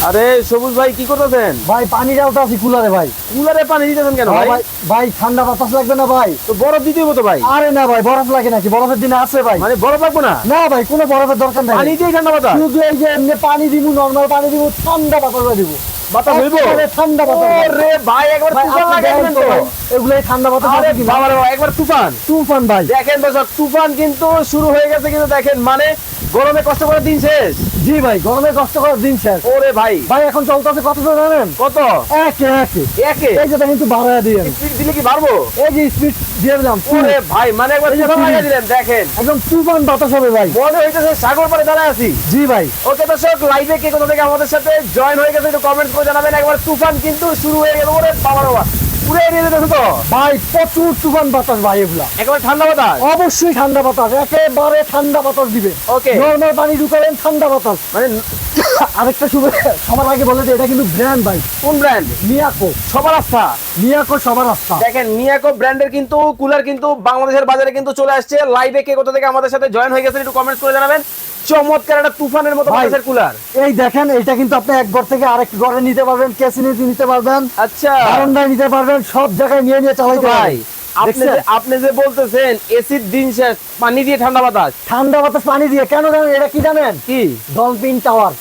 আরে সবুজ ভাই কি করতেছেন? ভাই পানি ডালতে আছি কুলারে ভাই। কুলারে পানি দিতেছেন কেন হ্যাঁ, ভাই? ভাই ভাই ঠান্ডা বাতাস লাগবে না ভাই। তো বরফ দিতে হবে তো ভাই? আরে না ভাই বরফ লাগে নাকি? বরফের দিনে আছে ভাই। মানে বরফ লাগবো না? না ভাই কোনো বরফের দরকার নাই। পানি দিয়ে ঠান্ডা বাতাস? শুধু এই যে এমনি পানি দিব নর্মাল পানি দিব ঠান্ডা বাতাস দিব বাতাস হইবো? ঠান্ডা বাতাস। ওরে ভাই একবার তুফান লাগাইছেন তো। তো ঠান্ডা বাতাস আরে আছে কি না? বাবা একবার তুফান। তুফান ভাই। দেখেন দর্শক তুফান কিন্তু শুরু হয়ে গেছে কিন্তু দেখেন মানে গরমে কষ্ট করে দিন শেষ। জি ভাই গরমে কষ্ট করার দিন শেষ। ওরে ভাই। ভাই এখন চলতেছে কত করে জানেন? কত? একে একে। একে? এই যে একটু বাড়ায় দিয়ে স্পিড দিলে কি পারব এই যে স্পিড দিয়ে দিলাম ওরে ভাই মানে একবার এই যে তুফান speed। লাগিয়ে দিলেন দেখেন। একদম তুফান বাতাস হবে ভাই। মনে হইতেছে সাগর পারে দাঁড়ায় আছি। জি ভাই। ওকে দর্শক লাইভে কে কোথা থেকে আমাদের সাথে জয়েন হয়ে গেছে একটু কমেন্ট করে জানাবেন। একবার তুফান কিন্তু শুরু হয়ে গেল ওরে বাবা তো। ভাই প্রচুর তুফান বাতাস ভাই এগুলা। একেবারে ঠান্ডা বাতাস? অবশ্যই ঠান্ডা বাতাস একেবারে ঠান্ডা বাতাস দিবে. নর্মাল পানি ঠান্ডা বাতাস। মানে আরেকটা শুভে সবার আগে বলে যে এটা কিন্তু ব্র্যান্ড ভাই। কোন ব্র্যান্ড মিয়াকো সবার আস্থা। মিয়াকো সবার রাস্তা দেখেন মিয়াকো ব্র্যান্ডের কিন্তু কুলার কিন্তু বাংলাদেশের বাজারে কিন্তু চলে আসছে। লাইভে কে কোথা থেকে আমাদের সাথে জয়েন হয়ে গেছেন একটু কমেন্ট করে জানাবেন। চমৎকার একটা তুফানের মতো ভাই। কুলার এই দেখেন এটা কিন্তু আপনি এক ঘর থেকে আরেক ঘরে নিতে পারবেন নিতে পারবেন আচ্ছা। বারান্দায় নিতে পারবেন সব জায়গায় নিয়ে নিয়ে চালাইতে পারবেন। আপনি যে আপনি যে বলতেছেন এসির দিন শেষ পানি দিয়ে ঠান্ডা বাতাস। ঠান্ডা বাতাস পানি দিয়ে কেন জানেন? এটা কি জানেন? কি? Dolphin tower